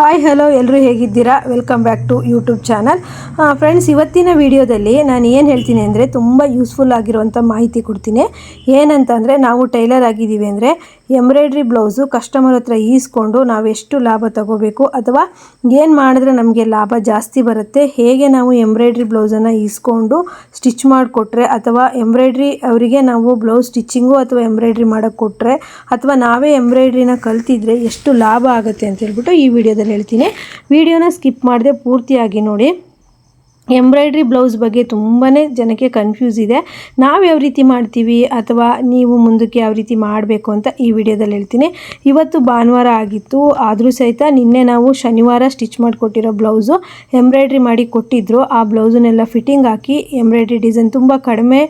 Hi hello ಎಲ್ಲರೂ ಹೇಗಿದ್ದೀರಾ? Welcome back to YouTube channel friends ಇವತ್ತಿನ ವಿಡಿಯೋದಲ್ಲಿ ನಾನು ಏನು ಹೇಳ್ತೀನಿ ಅಂದರೆ ತುಂಬ ಯೂಸ್ಫುಲ್ ಆಗಿರುವಂಥ ಮಾಹಿತಿ ಕೊಡ್ತೀನಿ. ಏನಂತಂದರೆ ನಾವು ಟೈಲರ್ ಆಗಿದ್ದೀವಿ ಅಂದರೆ ಎಂಬ್ರಾಯ್ಡ್ರಿ ಬ್ಲೌಸು ಕಸ್ಟಮರ್ ಹತ್ರ ಈಸ್ಕೊಂಡು ನಾವು ಎಷ್ಟು ಲಾಭ ತಗೋಬೇಕು ಅಥವಾ ಏನು ಮಾಡಿದ್ರೆ ನಮಗೆ ಲಾಭ ಜಾಸ್ತಿ ಬರುತ್ತೆ, ಹೇಗೆ ನಾವು ಎಂಬ್ರಾಯ್ಡ್ರಿ ಬ್ಲೌಸನ್ನು ಈಸ್ಕೊಂಡು ಸ್ಟಿಚ್ ಮಾಡಿಕೊಟ್ರೆ ಅಥವಾ ಎಂಬ್ರಾಯ್ಡ್ರಿ ಅವರಿಗೆ ನಾವು ಬ್ಲೌಸ್ ಸ್ಟಿಚ್ಚಿಂಗು ಅಥವಾ ಎಂಬ್ರಾಯ್ಡ್ರಿ ಮಾಡೋಕ್ಕೆ ಕೊಟ್ಟರೆ ಅಥವಾ ನಾವೇ ಎಂಬ್ರಾಯ್ಡ್ರಿನ ಕಲ್ತಿದ್ರೆ ಎಷ್ಟು ಲಾಭ ಆಗುತ್ತೆ ಅಂತ ಹೇಳ್ಬಿಟ್ಟು ಈ ವಿಡಿಯೋದಲ್ಲಿ ಹೇಳ್ತೀನಿ. ವಿಡಿಯೋನ ಸ್ಕಿಪ್ ಮಾಡಿದೆ ಪೂರ್ತಿಯಾಗಿ ನೋಡಿ. ಎಂಬ್ರಾಯ್ಡ್ರಿ ಬ್ಲೌಸ್ ಬಗ್ಗೆ ತುಂಬಾ ಜನಕ್ಕೆ ಕನ್ಫ್ಯೂಸ್ ಇದೆ. ನಾವು ಯಾವ ರೀತಿ ಮಾಡ್ತೀವಿ ಅಥವಾ ನೀವು ಮುಂದಕ್ಕೆ ಯಾವ ರೀತಿ ಮಾಡಬೇಕು ಅಂತ ಈ ವಿಡಿಯೋದಲ್ಲಿ ಹೇಳ್ತೀನಿ. ಇವತ್ತು ಭಾನುವಾರ ಆಗಿತ್ತು. ಆದರೂ ಸಹಿತ ನಿನ್ನೆ ನಾವು ಶನಿವಾರ ಸ್ಟಿಚ್ ಮಾಡಿಕೊಟ್ಟಿರೋ ಬ್ಲೌಸು ಎಂಬ್ರಾಯ್ಡ್ರಿ ಮಾಡಿ ಕೊಟ್ಟಿದ್ರು. ಆ ಬ್ಲೌಸನ್ನೆಲ್ಲ ಫಿಟ್ಟಿಂಗ್ ಹಾಕಿ ಎಂಬ್ರಾಯ್ಡ್ರಿ ಡಿಸೈನ್ ತುಂಬ ಕಡಿಮೆ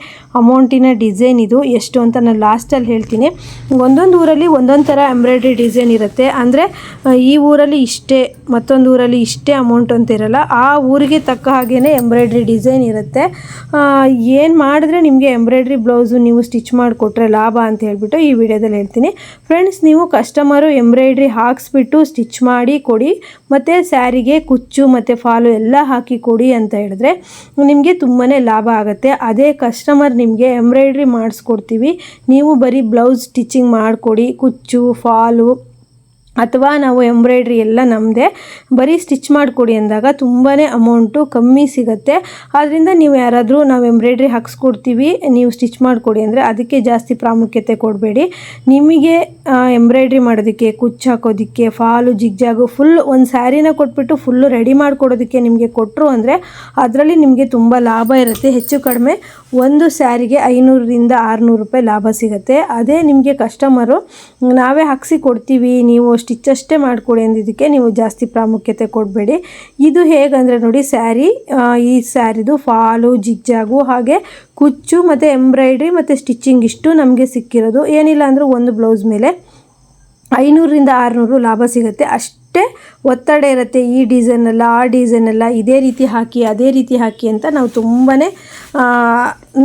ಅಮೌಂಟಿನ ಡಿಸೈನ್ ಇದು. ಎಷ್ಟು ಅಂತ ನಾನು ಲಾಸ್ಟಲ್ಲಿ ಹೇಳ್ತೀನಿ. ಒಂದೊಂದು ಊರಲ್ಲಿ ಒಂದೊಂದು ಥರ ಎಂಬ್ರಾಯ್ಡ್ರಿ ಡಿಸೈನ್ ಇರುತ್ತೆ. ಅಂದರೆ ಈ ಊರಲ್ಲಿ ಇಷ್ಟೇ ಮತ್ತೊಂದು ಊರಲ್ಲಿ ಇಷ್ಟೇ ಅಮೌಂಟ್ ಅಂತ ಇರಲ್ಲ. ಆ ಊರಿಗೆ ತಕ್ಕ ಹಾಗೇ ಎಂಬ್ರಾಯ್ಡ್ರಿ ಡಿಸೈನ್ ಇರುತ್ತೆ. ಏನು ಮಾಡಿದ್ರೆ ನಿಮಗೆ ಎಂಬ್ರಾಯ್ಡ್ರಿ ಬ್ಲೌಸು ನೀವು ಸ್ಟಿಚ್ ಮಾಡಿಕೊಟ್ರೆ ಲಾಭ ಅಂತ ಹೇಳ್ಬಿಟ್ಟು ಈ ವಿಡಿಯೋದಲ್ಲಿ ಹೇಳ್ತೀನಿ. ಫ್ರೆಂಡ್ಸ್, ನೀವು ಕಸ್ಟಮರು ಎಂಬ್ರಾಯ್ಡ್ರಿ ಹಾಕ್ಸ್ಬಿಟ್ಟು ಸ್ಟಿಚ್ ಮಾಡಿ ಕೊಡಿ, ಮತ್ತು ಸ್ಯಾರಿಗೆ ಕುಚ್ಚು ಮತ್ತು ಫಾಲು ಎಲ್ಲ ಹಾಕಿ ಕೊಡಿ ಅಂತ ಹೇಳಿದ್ರೆ ನಿಮಗೆ ತುಂಬಾ ಲಾಭ ಆಗುತ್ತೆ. ಅದೇ ಕಸ್ಟಮರ್ ನಿಮಗೆ ಎಂಬ್ರಾಯ್ಡ್ರಿ ಮಾಡಿಸ್ಕೊಡ್ತೀವಿ. ನೀವು ಬರೀ ಬ್ಲೌಸ್ ಸ್ಟಿಚಿಂಗ್ ಮಾಡಿಕೊಡಿ, ಕುಚ್ಚು, ಫಾಲು ಅಥವಾ ನಾವು ಎಂಬ್ರಾಯ್ಡ್ರಿ ಎಲ್ಲ ನಮ್ಮದೇ ಬರೀ ಸ್ಟಿಚ್ ಮಾಡಿಕೊಡಿ ಅಂದಾಗ ತುಂಬಾ ಅಮೌಂಟು ಕಮ್ಮಿ ಸಿಗುತ್ತೆ. ಆದ್ದರಿಂದ ನೀವು ಯಾರಾದರೂ ನಾವು ಎಂಬ್ರಾಯ್ಡ್ರಿ ಹಾಕ್ಸ್ಕೊಡ್ತೀವಿ, ನೀವು ಸ್ಟಿಚ್ ಮಾಡಿಕೊಡಿ ಅಂದರೆ ಅದಕ್ಕೆ ಜಾಸ್ತಿ ಪ್ರಾಮುಖ್ಯತೆ ಕೊಡಬೇಡಿ. ನಿಮಗೆ ಎಂಬ್ರಾಯ್ಡ್ರಿ ಮಾಡೋದಕ್ಕೆ, ಕುಚ್ಚು ಹಾಕೋದಕ್ಕೆ, ಫಾಲು, ಜಿಗ್ಜಾಗು ಫುಲ್ ಒಂದು ಸ್ಯಾರಿನ ಕೊಟ್ಬಿಟ್ಟು ಫುಲ್ಲು ರೆಡಿ ಮಾಡಿಕೊಡೋದಕ್ಕೆ ನಿಮಗೆ ಕೊಟ್ಟರು ಅಂದರೆ ಅದರಲ್ಲಿ ನಿಮಗೆ ತುಂಬ ಲಾಭ ಇರುತ್ತೆ. ಹೆಚ್ಚು ಕಡಿಮೆ ಒಂದು ಸ್ಯಾರಿಗೆ ಐನೂರರಿಂದ ಆರುನೂರು ರೂಪಾಯಿ ಲಾಭ ಸಿಗುತ್ತೆ. ಅದೇ ನಿಮಗೆ ಕಸ್ಟಮರು ನಾವೇ ಹಾಕ್ಸಿ ಕೊಡ್ತೀವಿ, ನೀವು ಸ್ಟಿಚ್ ಅಷ್ಟೇ ಮಾಡಿಕೊಡಿ ಅಂದಿದ್ದಕ್ಕೆ ನೀವು ಜಾಸ್ತಿ ಪ್ರಾಮುಖ್ಯತೆ ಕೊಡಬೇಡಿ. ಇದು ಹೇಗಂದರೆ ನೋಡಿ, ಸ್ಯಾರಿ ಈ ಸ್ಯಾರಿದು ಫಾಲು, ಜಿಗ್ಜಾಗು ಹಾಗೆ ಕುಚ್ಚು ಮತ್ತು ಎಂಬ್ರಾಯ್ಡ್ರಿ ಮತ್ತು ಸ್ಟಿಚ್ಚಿಂಗ್ ಇಷ್ಟು ನಮಗೆ ಸಿಕ್ಕಿರೋದು. ಏನಿಲ್ಲ ಅಂದರೂ ಒಂದು ಬ್ಲೌಸ್ ಮೇಲೆ ಐನೂರರಿಂದ ಆರುನೂರು ಲಾಭ ಸಿಗುತ್ತೆ. ಅಷ್ಟೇ ಒತ್ತಡ ಇರುತ್ತೆ ಈ ಡಿಸೈನಲ್ಲ ಆ ಡಿಸೈನಲ್ಲ ಇದೇ ರೀತಿ ಹಾಕಿ, ಅದೇ ರೀತಿ ಹಾಕಿ ಅಂತ ನಾವು ತುಂಬಾ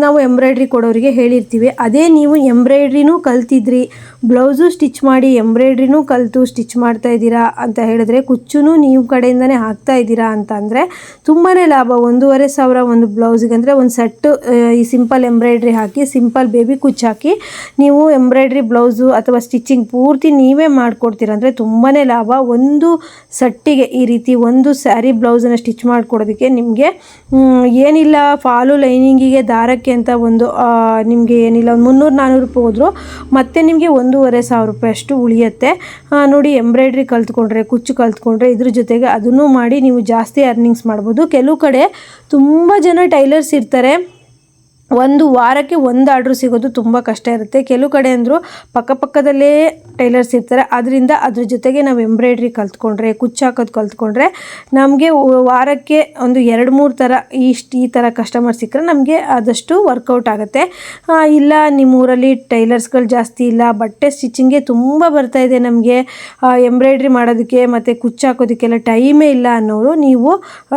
ನಾವು ಎಂಬ್ರಾಯ್ಡ್ರಿ ಕೊಡೋರಿಗೆ ಹೇಳಿರ್ತೀವಿ. ಅದೇ ನೀವು ಎಂಬ್ರಾಯ್ಡ್ರಿನೂ ಕಲ್ತಿದ್ರಿ, ಬ್ಲೌಸು ಸ್ಟಿಚ್ ಮಾಡಿ ಎಂಬ್ರಾಯ್ಡ್ರಿನೂ ಕಲಿತು ಸ್ಟಿಚ್ ಮಾಡ್ತಾ ಇದ್ದೀರಾ ಅಂತ ಹೇಳಿದ್ರೆ ಕುಚ್ಚು ನೀವು ಕಡೆಯಿಂದನೇ ಹಾಕ್ತಾ ಇದ್ದೀರಾ ಅಂತ ಅಂದರೆ ತುಂಬಾ ಲಾಭ. ಒಂದೂವರೆ ಸಾವಿರ ಒಂದು ಬ್ಲೌಸಿಗೆ ಅಂದರೆ ಒಂದು ಸೆಟ್ಟು ಈ ಸಿಂಪಲ್ ಎಂಬ್ರಾಯ್ಡ್ರಿ ಹಾಕಿ ಸಿಂಪಲ್ ಬೇಬಿ ಕುಚ್ಚು ಹಾಕಿ ನೀವು ಎಂಬ್ರಾಯ್ಡ್ರಿ ಬ್ಲೌಸು ಅಥವಾ ಸ್ಟಿಚಿಂಗ್ ಪೂರ್ತಿ ನೀವೇ ಮಾಡಿಕೊಡ್ತೀರ ಅಂದರೆ ತುಂಬಾ ಲಾಭ. ಒಂದು ಸಟ್ಟಿಗೆ ಈ ರೀತಿ ಒಂದು ಸ್ಯಾರಿ ಬ್ಲೌಸನ್ನು ಸ್ಟಿಚ್ ಮಾಡಿಕೊಡೋದಕ್ಕೆ ನಿಮಗೆ ಏನಿಲ್ಲ ಫಾಲು ಲೈನಿಂಗಿಗೆ ದಾರಕ್ಕೆ ಅಂತ ಒಂದು ನಿಮಗೆ ಏನಿಲ್ಲ, ಒಂದು ಮುನ್ನೂರು ನಾನ್ನೂರು ರೂಪಾಯಿ ಹೋದ್ರು. ಮತ್ತೆ ನಿಮಗೆ ಒಂದೂವರೆ ಸಾವಿರ ರೂಪಾಯಿ ಅಷ್ಟು ಉಳಿಯುತ್ತೆ. ನೋಡಿ ಎಂಬ್ರಾಯ್ಡ್ರಿ ಕಲ್ತ್ಕೊಂಡ್ರೆ, ಕುಚ್ಚು ಕಲ್ತ್ಕೊಂಡ್ರೆ ಇದ್ರ ಜೊತೆಗೆ ಅದನ್ನು ಮಾಡಿ ನೀವು ಜಾಸ್ತಿ ಅರ್ನಿಂಗ್ಸ್ ಮಾಡ್ಬೋದು. ಕೆಲವು ಕಡೆ ತುಂಬ ಜನ ಟೈಲರ್ಸ್ ಇರ್ತಾರೆ. ಒಂದು ವಾರಕ್ಕೆ ಒಂದು ಆರ್ಡ್ರ್ ಸಿಗೋದು ತುಂಬ ಕಷ್ಟ ಇರುತ್ತೆ. ಕೆಲವು ಕಡೆ ಅಂದರೂ ಪಕ್ಕಪಕ್ಕದಲ್ಲೇ ಟೈಲರ್ಸ್ ಇರ್ತಾರೆ. ಅದರಿಂದ ಅದ್ರ ಜೊತೆಗೆ ನಾವು ಎಂಬ್ರಾಯ್ಡ್ರಿ ಕಲ್ತ್ಕೊಂಡ್ರೆ, ಕುಚ್ಚು ಹಾಕೋದು ಕಲ್ತ್ಕೊಂಡ್ರೆ ನಮಗೆ ವಾರಕ್ಕೆ ಒಂದು ಎರಡು ಮೂರು ಥರ ಇಷ್ಟು ಈ ಥರ ಕಸ್ಟಮರ್ ಸಿಕ್ಕರೆ ನಮಗೆ ಆದಷ್ಟು ವರ್ಕೌಟ್ ಆಗುತ್ತೆ. ಇಲ್ಲ ನಿಮ್ಮ ಊರಲ್ಲಿ ಟೈಲರ್ಸ್ಗಳು ಜಾಸ್ತಿ ಇಲ್ಲ, ಬಟ್ಟೆ ಸ್ಟಿಚಿಂಗೇ ತುಂಬ ಬರ್ತಾ ಇದೆ ನಮಗೆ. ಎಂಬ್ರಾಯ್ಡ್ರಿ ಮಾಡೋದಕ್ಕೆ ಮತ್ತು ಕುಚ್ಚು ಹಾಕೋದಕ್ಕೆಲ್ಲ ಟೈಮೇ ಇಲ್ಲ ಅನ್ನೋರು ನೀವು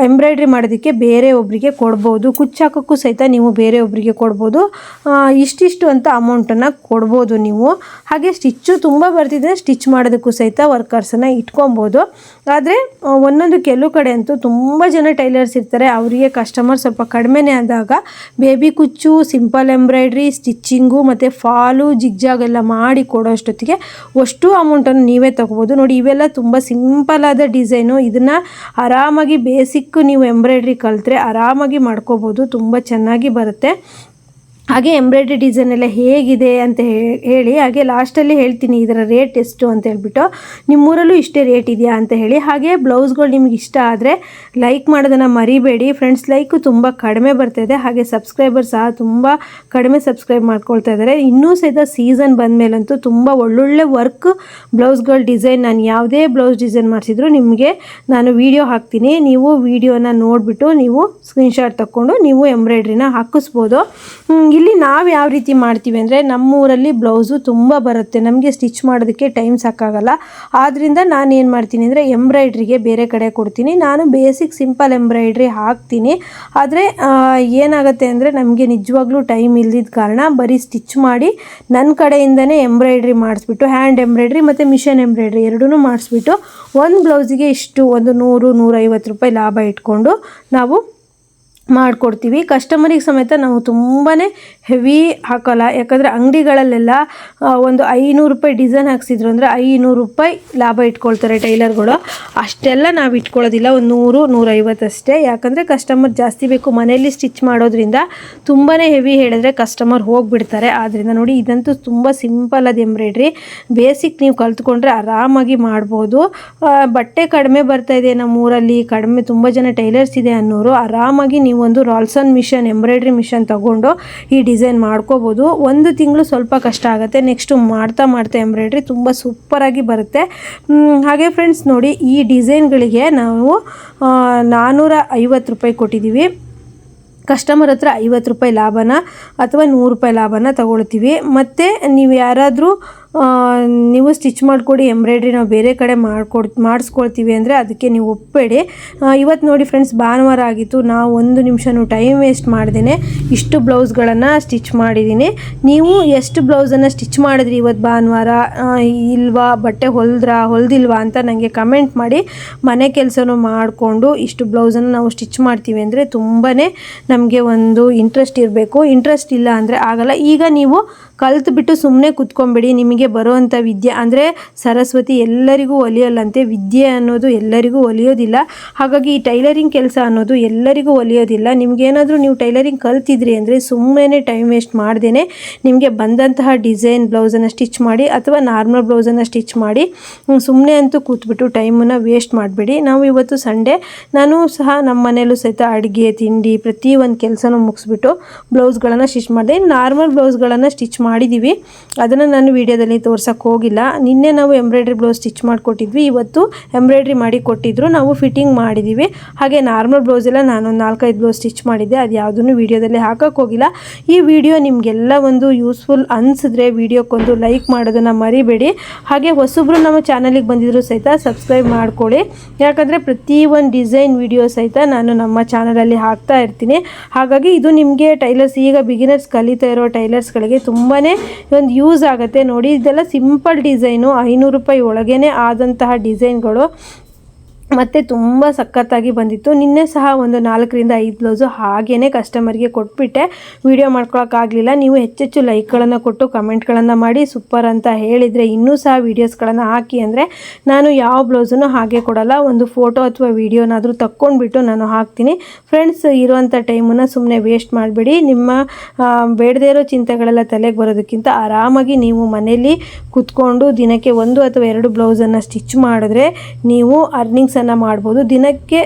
ಎಂಬ್ರಾಯ್ಡ್ರಿ ಮಾಡೋದಕ್ಕೆ ಬೇರೆ ಒಬ್ಬರಿಗೆ ಕೊಡ್ಬೋದು. ಕುಚ್ಚು ಹಾಕೋಕ್ಕೂ ಸಹಿತ ನೀವು ಬೇರೆ ಒಬ್ಬರಿಗೆ ಕೊಡ್ಬೋದು. ಆ, ಇಷ್ಟಿಷ್ಟು ಅಂತ ಅಮೌಂಟನ್ನು ಕೊಡ್ಬೋದು ನೀವು. ಹಾಗೆ ಸ್ಟಿಚ್ಚು ತುಂಬ ಬರ್ತಿದ್ರೆ ಸ್ಟಿಚ್ ಮಾಡೋದಕ್ಕೂ ಸಹಿತ ವರ್ಕರ್ಸನ್ನು ಇಟ್ಕೊಬೋದು. ಆದರೆ ಒಂದೊಂದು ಕೆಲವು ಕಡೆ ಅಂತೂ ತುಂಬ ಜನ ಟೈಲರ್ಸ್ ಇರ್ತಾರೆ. ಅವರಿಗೆ ಕಸ್ಟಮರ್ ಸ್ವಲ್ಪ ಕಡಿಮೆನೇ ಆದಾಗ ಬೇಬಿ ಕುಚ್ಚು ಸಿಂಪಲ್ ಎಂಬ್ರಾಯ್ಡ್ರಿ ಸ್ಟಿಚ್ಚಿಂಗು ಮತ್ತು ಫಾಲು ಜಿಗ್ಜಾಗ್ ಎಲ್ಲ ಮಾಡಿ ಕೊಡೋ ಅಷ್ಟೊತ್ತಿಗೆ ಅಷ್ಟು ಅಮೌಂಟನ್ನು ನೀವೇ ತೊಗೋಬೋದು. ನೋಡಿ ಇವೆಲ್ಲ ತುಂಬ ಸಿಂಪಲ್ ಆದ ಡಿಸೈನು ಇದನ್ನು ಆರಾಮಾಗಿ ಬೇಸಿಕ್ ನೀವು ಎಂಬ್ರಾಯ್ಡ್ರಿ ಕಲಿತ್ರೆ ಆರಾಮಾಗಿ ಮಾಡ್ಕೋಬೋದು. ತುಂಬ ಚೆನ್ನಾಗಿ ಬರುತ್ತೆ. ಹಾಗೆ ಎಂಬ್ರಾಯ್ಡ್ರಿ ಡಿಸೈನ್ ಎಲ್ಲ ಹೇಗಿದೆ ಅಂತ ಹೇಳಿ, ಹಾಗೆ ಲಾಸ್ಟಲ್ಲಿ ಹೇಳ್ತೀನಿ ಇದರ ರೇಟ್ ಎಷ್ಟು ಅಂತ ಹೇಳ್ಬಿಟ್ಟು. ನಿಮ್ಮೂರಲ್ಲೂ ಇಷ್ಟೇ ರೇಟ್ ಇದೆಯಾ ಅಂತ ಹೇಳಿ. ಹಾಗೆ ಬ್ಲೌಸ್ಗಳು ನಿಮ್ಗೆ ಇಷ್ಟ ಆದರೆ ಲೈಕ್ ಮಾಡೋದನ್ನು ಮರಿಬೇಡಿ. ಫ್ರೆಂಡ್ಸ್ ಲೈಕು ತುಂಬ ಕಡಿಮೆ ಬರ್ತಾ ಇದೆ. ಹಾಗೆ ಸಬ್ಸ್ಕ್ರೈಬರ್ ಸಹ ತುಂಬ ಕಡಿಮೆ ಸಬ್ಸ್ಕ್ರೈಬ್ ಮಾಡ್ಕೊಳ್ತಾ ಇದ್ದಾರೆ. ಇನ್ನೂ ಸಹಿತ ಸೀಸನ್ ಬಂದಮೇಲಂತೂ ತುಂಬ ಒಳ್ಳೊಳ್ಳೆ ವರ್ಕ್ ಬ್ಲೌಸ್ಗಳ ಡಿಸೈನ್ ನಾನು ಯಾವುದೇ ಬ್ಲೌಸ್ ಡಿಸೈನ್ ಮಾಡಿಸಿದ್ರು ನಿಮಗೆ ನಾನು ವೀಡಿಯೋ ಹಾಕ್ತೀನಿ. ನೀವು ವಿಡಿಯೋನ ನೋಡಿಬಿಟ್ಟು ನೀವು ಸ್ಕ್ರೀನ್ಶಾಟ್ ತಗೊಂಡು ನೀವು ಎಂಬ್ರಾಯ್ಡ್ರಿನ ಹಾಕಿಸ್ಬೋದು. ಇಲ್ಲಿ ನಾವು ಯಾವ ರೀತಿ ಮಾಡ್ತೀವಿ ಅಂದರೆ ನಮ್ಮೂರಲ್ಲಿ ಬ್ಲೌಸು ತುಂಬ ಬರುತ್ತೆ. ನಮಗೆ ಸ್ಟಿಚ್ ಮಾಡೋದಕ್ಕೆ ಟೈಮ್ ಸಾಕಾಗಲ್ಲ. ಆದ್ದರಿಂದ ನಾನು ಏನು ಮಾಡ್ತೀನಿ ಅಂದರೆ ಎಂಬ್ರಾಯ್ಡ್ರಿಗೆ ಬೇರೆ ಕಡೆ ಕೊಡ್ತೀನಿ. ನಾನು ಬೇಸಿಕ್ ಸಿಂಪಲ್ ಎಂಬ್ರಾಯ್ಡ್ರಿ ಹಾಕ್ತೀನಿ. ಆದರೆ ಏನಾಗುತ್ತೆ ಅಂದರೆ ನಮಗೆ ನಿಜವಾಗ್ಲೂ ಟೈಮ್ ಇಲ್ದಿದ್ದ ಕಾರಣ ಬರೀ ಸ್ಟಿಚ್ ಮಾಡಿ ನನ್ನ ಕಡೆಯಿಂದನೇ ಎಂಬ್ರಾಯ್ಡ್ರಿ ಮಾಡಿಸ್ಬಿಟ್ಟು, ಹ್ಯಾಂಡ್ ಎಂಬ್ರಾಯ್ಡ್ರಿ ಮತ್ತು ಮಿಷನ್ ಎಂಬ್ರಾಯ್ಡ್ರಿ ಎರಡೂ ಮಾಡಿಸ್ಬಿಟ್ಟು, ಒಂದು ಬ್ಲೌಸಿಗೆ ಇಷ್ಟು ಒಂದು ನೂರು ನೂರೈವತ್ತು ರೂಪಾಯಿ ಲಾಭ ಇಟ್ಕೊಂಡು ನಾವು ಮಾಡಿಕೊಡ್ತೀವಿ. ಕಸ್ಟಮರಿಗೆ ಸಮೇತ ನಾವು ತುಂಬಾ ಹೆವಿ ಹಾಕೋಲ್ಲ. ಯಾಕಂದರೆ ಅಂಗಡಿಗಳಲ್ಲೆಲ್ಲ ಒಂದು ಐನೂರು ರೂಪಾಯಿ ಡಿಸೈನ್ ಹಾಕ್ಸಿದ್ರು ಅಂದರೆ ಐನೂರು ರೂಪಾಯಿ ಲಾಭ ಇಟ್ಕೊಳ್ತಾರೆ ಟೈಲರ್ಗಳು. ಅಷ್ಟೆಲ್ಲ ನಾವು ಇಟ್ಕೊಳ್ಳೋದಿಲ್ಲ. ಒಂದು ನೂರು ನೂರೈವತ್ತಷ್ಟೇ ಯಾಕಂದರೆ ಕಸ್ಟಮರ್ ಜಾಸ್ತಿ ಬೇಕು. ಮನೆಯಲ್ಲಿ ಸ್ಟಿಚ್ ಮಾಡೋದ್ರಿಂದ ತುಂಬಾ ಹೆವಿ ಹೇಳಿದ್ರೆ ಕಸ್ಟಮರ್ ಹೋಗಿಬಿಡ್ತಾರೆ. ಆದ್ದರಿಂದ ನೋಡಿ, ಇದಂತೂ ತುಂಬ ಸಿಂಪಲ್ ಅದು ಎಂಬ್ರಾಯ್ಡ್ರಿ ಬೇಸಿಕ್ ನೀವು ಕಲ್ತ್ಕೊಂಡ್ರೆ ಆರಾಮಾಗಿ ಮಾಡ್ಬೋದು. ಬಟ್ಟೆ ಕಡಿಮೆ ಬರ್ತಾ ಇದೆ ನಮ್ಮ ಊರಲ್ಲಿ ಕಡಿಮೆ ತುಂಬ ಜನ ಟೈಲರ್ಸ್ ಇದೆ ಅನ್ನೋರು. ಆರಾಮಾಗಿ ನೀವು ಒಂದು ರಾಲ್ಸನ್ ಮಿಷನ್ ಎಂಬ್ರಾಯ್ಡ್ರಿ ಮಿಷನ್ ತೊಗೊಂಡು ಈ ಡಿಸೈನ್ ಮಾಡ್ಕೋಬೋದು. ಒಂದು ತಿಂಗಳು ಸ್ವಲ್ಪ ಕಷ್ಟ ಆಗುತ್ತೆ. ನೆಕ್ಸ್ಟು ಮಾಡ್ತಾ ಮಾಡ್ತಾ ಎಂಬ್ರಾಯ್ಡ್ರಿ ತುಂಬ ಸೂಪರಾಗಿ ಬರುತ್ತೆ. ಹಾಗೆ ಫ್ರೆಂಡ್ಸ್ ನೋಡಿ, ಈ ಡಿಸೈನ್ಗಳಿಗೆ ನಾವು ನಾನ್ನೂರ ಐವತ್ತು ರೂಪಾಯಿ ಕೊಟ್ಟಿದ್ದೀವಿ ಕಸ್ಟಮರ್ ಹತ್ರ ಐವತ್ತು ರೂಪಾಯಿ ಲಾಭನ ಅಥವಾ ನೂರು ರೂಪಾಯಿ ಲಾಭನ ತಗೊಳ್ತೀವಿ. ಮತ್ತು ನೀವು ಯಾರಾದರೂ ನೀವು ಸ್ಟಿಚ್ ಮಾಡಿಕೊಡಿ ಎಂಬ್ರಾಯ್ಡ್ರಿ ನಾವು ಬೇರೆ ಕಡೆ ಮಾಡ್ಕೊಡ್, ಮಾಡಿಸ್ಕೊಳ್ತೀವಿ ಅಂದರೆ ಅದಕ್ಕೆ ನೀವು ಒಪ್ಪಬೇಡಿ ಇವತ್ತು ನೋಡಿ ಫ್ರೆಂಡ್ಸ್ ಭಾನುವಾರ ಆಗಿತ್ತು. ನಾವು ಒಂದು ನಿಮಿಷನೂ ಟೈಮ್ ವೇಸ್ಟ್ ಮಾಡ್ದೇ ಇಷ್ಟು ಬ್ಲೌಸ್ಗಳನ್ನು ಸ್ಟಿಚ್ ಮಾಡಿದ್ದೀನಿ ನೀವು ಎಷ್ಟು ಬ್ಲೌಸನ್ನು ಸ್ಟಿಚ್ ಮಾಡಿದ್ರಿ ಇವತ್ತು ಭಾನುವಾರ? ಇಲ್ವಾ? ಬಟ್ಟೆ ಹೊಲ್ದ್ರಾ? ಹೊಲ್ದಿಲ್ವಾ ಅಂತ ನನಗೆ ಕಮೆಂಟ್ ಮಾಡಿ. ಮನೆ ಕೆಲಸನೂ ಮಾಡಿಕೊಂಡು ಇಷ್ಟು ಬ್ಲೌಸನ್ನು ನಾವು ಸ್ಟಿಚ್ ಮಾಡ್ತೀವಿ ಅಂದರೆ ತುಂಬಾ ನಮಗೆ ಒಂದು ಇಂಟ್ರೆಸ್ಟ್ ಇರಬೇಕು. ಇಂಟ್ರೆಸ್ಟ್ ಇಲ್ಲ ಅಂದರೆ ಆಗಲ್ಲ. ಈಗ ನೀವು ಕಲ್ತ್ಬಿಟ್ಟು ಸುಮ್ಮನೆ ಕುತ್ಕೊಂಬಿಡಿ. ನಿಮಗೆ ಬರುವಂಥ ವಿದ್ಯೆ ಅಂದರೆ ಸರಸ್ವತಿ ಎಲ್ಲರಿಗೂ ಒಲಿಯಲ್ಲಂತೆ ವಿದ್ಯೆ ಅನ್ನೋದು ಎಲ್ಲರಿಗೂ ಒಲಿಯೋದಿಲ್ಲ. ಹಾಗಾಗಿ ಈ ಟೈಲರಿಂಗ್ ಕೆಲಸ ಅನ್ನೋದು ಎಲ್ಲರಿಗೂ ಒಲಿಯೋದಿಲ್ಲ. ನಿಮಗೇನಾದರೂ ನೀವು ಟೈಲರಿಂಗ್ ಕಲ್ತಿದ್ರಿ ಅಂದರೆ ಸುಮ್ಮನೆ ಟೈಮ್ ವೇಸ್ಟ್ ಮಾಡ್ದೇ ನಿಮಗೆ ಬಂದಂತಹ ಡಿಸೈನ್ ಬ್ಲೌಸನ್ನು ಸ್ಟಿಚ್ ಮಾಡಿ ಅಥವಾ ನಾರ್ಮಲ್ ಬ್ಲೌಸನ್ನು ಸ್ಟಿಚ್ ಮಾಡಿ ಸುಮ್ಮನೆ ಅಂತೂ ಕೂತ್ಬಿಟ್ಟು ಟೈಮನ್ನು ವೇಸ್ಟ್ ಮಾಡಬೇಡಿ. ನಾವು ಇವತ್ತು ಸಂಡೆ, ನಾನು ಸಹ ನಮ್ಮ ಮನೆಯಲ್ಲೂ ಸಹಿತ ಅಡುಗೆ, ತಿಂಡಿ ಪ್ರತಿ ಒಂದು ಕೆಲಸನೂ ಮುಗಿಸ್ಬಿಟ್ಟು ಬ್ಲೌಸ್ಗಳನ್ನು ಸ್ಟಿಚ್ ಮಾಡಿದೆ. ನಾರ್ಮಲ್ ಬ್ಲೌಸ್ಗಳನ್ನು ಸ್ಟಿಚ್ ಮಾಡಿದ್ದೀವಿ ಅದನ್ನು ನಾನು ವೀಡಿಯೋದಲ್ಲಿ ತೋರ್ಸೋಕ್ಕೆ ಹೋಗಿಲ್ಲ. ನಿನ್ನೆ ನಾವು ಎಂಬ್ರಾಯ್ಡ್ರಿ ಬ್ಲೌಸ್ ಸ್ಟಿಚ್ ಮಾಡಿಕೊಟ್ಟಿದ್ವಿ. ಇವತ್ತು ಎಂಬ್ರಾಯ್ಡ್ರಿ ಮಾಡಿ ಕೊಟ್ಟಿದ್ರು. ನಾವು ಫಿಟ್ಟಿಂಗ್ ಮಾಡಿದ್ದೀವಿ ಹಾಗೆ ನಾರ್ಮಲ್ ಬ್ಲೌಸ್ ನಾನು ನಾನೊಂದು ನಾಲ್ಕೈದು ಬ್ಲೌಸ್ ಸ್ಟಿಚ್ ಮಾಡಿದ್ದೆ. ಅದು ಯಾವುದನ್ನು ವೀಡಿಯೋದಲ್ಲಿ ಹಾಕೋಕ್ಕೆ ಹೋಗಿಲ್ಲ. ಈ ವಿಡಿಯೋ ನಿಮಗೆಲ್ಲ ಒಂದು ಯೂಸ್ಫುಲ್ ಅನಿಸಿದ್ರೆ ವಿಡಿಯೋಕ್ಕೊಂದು ಲೈಕ್ ಮಾಡೋದನ್ನು ಮರಿಬೇಡಿ. ಹಾಗೆ ಹೊಸಬ್ರು ನಮ್ಮ ಚಾನಲಿಗೆ ಬಂದಿದ್ರು ಸಹಿತ ಸಬ್ಸ್ಕ್ರೈಬ್ ಮಾಡ್ಕೊಳ್ಳಿ. ಯಾಕಂದರೆ ಪ್ರತಿ ಒಂದು ಡಿಸೈನ್ ವಿಡಿಯೋ ಸಹಿತ ನಾನು ನಮ್ಮ ಚಾನಲಲ್ಲಿ ಹಾಕ್ತಾ ಇರ್ತೀನಿ. ಹಾಗಾಗಿ ಇದು ನಿಮಗೆ ಟೈಲರ್ಸ್, ಈಗ ಬಿಗಿನರ್ಸ್ ಕಲಿತಾ ಇರೋ ಟೈಲರ್ಸ್ಗಳಿಗೆ ತುಂಬಾ ಒಂದು ಯೂಸ್ ಆಗುತ್ತೆ. ನೋಡಿ ಇದೆಲ್ಲ ಸಿಂಪಲ್ ಡಿಸೈನು ಐನೂರು ರೂಪಾಯಿ ಒಳಗೇ ಆದಂತಹ ಡಿಸೈನ್ಗಳು. ಮತ್ತು ತುಂಬ ಸಖತ್ತಾಗಿ ಬಂದಿತ್ತು. ನಿನ್ನೆ ಸಹ ಒಂದು ನಾಲ್ಕರಿಂದ ಐದು ಬ್ಲೌಸು ಹಾಗೇ ಕಸ್ಟಮರ್ಗೆ ಕೊಟ್ಬಿಟ್ಟೆ. ವಿಡಿಯೋ ಮಾಡ್ಕೊಳಕ್ಕಾಗಲಿಲ್ಲ ನೀವು ಹೆಚ್ಚೆಚ್ಚು ಲೈಕ್ಗಳನ್ನು ಕೊಟ್ಟು ಕಮೆಂಟ್ಗಳನ್ನು ಮಾಡಿ ಸೂಪರ್ ಅಂತ ಹೇಳಿದರೆ ಇನ್ನೂ ಸಹ ವೀಡಿಯೋಸ್ಗಳನ್ನು ಹಾಕಿ ಅಂದರೆ ನಾನು ಯಾವ ಬ್ಲೌಸನ್ನು ಹಾಗೆ ಕೊಡಲ್ಲ. ಒಂದು ಫೋಟೋ ಅಥವಾ ವೀಡಿಯೋನಾದರೂ ತಕ್ಕೊಂಡ್ಬಿಟ್ಟು ನಾನು ಹಾಕ್ತೀನಿ. ಫ್ರೆಂಡ್ಸ್ ಇರುವಂಥ ಟೈಮನ್ನು ಸುಮ್ಮನೆ ವೇಸ್ಟ್ ಮಾಡಬೇಡಿ. ನಿಮ್ಮ ಬೇಡದೇ ಇರೋ ಚಿಂತೆಗಳೆಲ್ಲ ತಲೆಗೆ ಬರೋದಕ್ಕಿಂತ ಆರಾಮಾಗಿ ನೀವು ಮನೆಯಲ್ಲಿ ಕುತ್ಕೊಂಡು ದಿನಕ್ಕೆ ಒಂದು ಅಥವಾ ಎರಡು ಬ್ಲೌಸನ್ನು ಸ್ಟಿಚ್ ಮಾಡಿದ್ರೆ ನೀವು ಅರ್ನಿಂಗ್ಸನ್ನು ಮಾಡ್ಬೋದು. ದಿನಕ್ಕೆ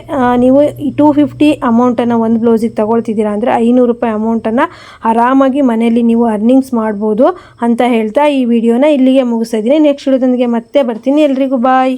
ನೀವು ಟೂ ಫಿಫ್ಟಿ ಅಮೌಂಟನ್ನು ಒಂದು ಬ್ಲೌಸಿಗೆ ತಗೊಳ್ತಿದ್ದೀರಾ ಅಂದರೆ ಐನೂರು ರೂಪಾಯಿ ಅಮೌಂಟನ್ನು ಆರಾಮಾಗಿ ಮನೆಯಲ್ಲಿ ನೀವು ಅರ್ನಿಂಗ್ಸ್ ಮಾಡ್ಬೋದು ಅಂತ ಹೇಳ್ತಾ ಈ ವಿಡಿಯೋನ ಇಲ್ಲಿಗೆ ಮುಗಿಸ್ತಾ ನೆಕ್ಸ್ಟ್ ವಿಡಿಯೋದೊಂದಿಗೆ ಮತ್ತೆ ಬರ್ತೀನಿ. ಎಲ್ರಿಗೂ ಬಾಯ್